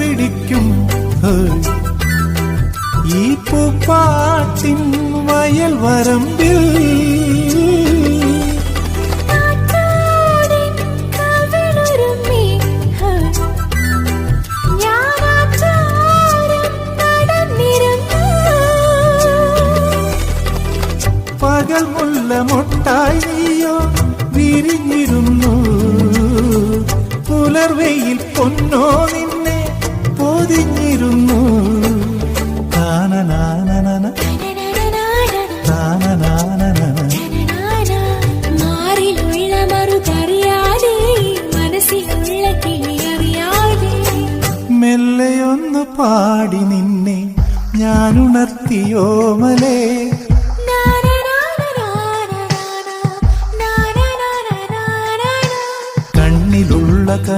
പിടിക്കും. ഈ പൂപ്പാട്ടിൻ വയൽ വരമ്പിൽ. പകൽ മുല്ല മുട്ടായിയോ വിരിഞ്ഞിരുന്നു. പുലർവെയിൽ പൊന്നോ നിന്നെ മാറിലുള്ള മറുതറിയാതെ മനസ്സിലുള്ള കിളിയറിയാതെ മെല്ലെയൊന്നു പാടി നിന്നെ ഞാനുണർത്തിയോമലേ കണ്ണിലുള്ള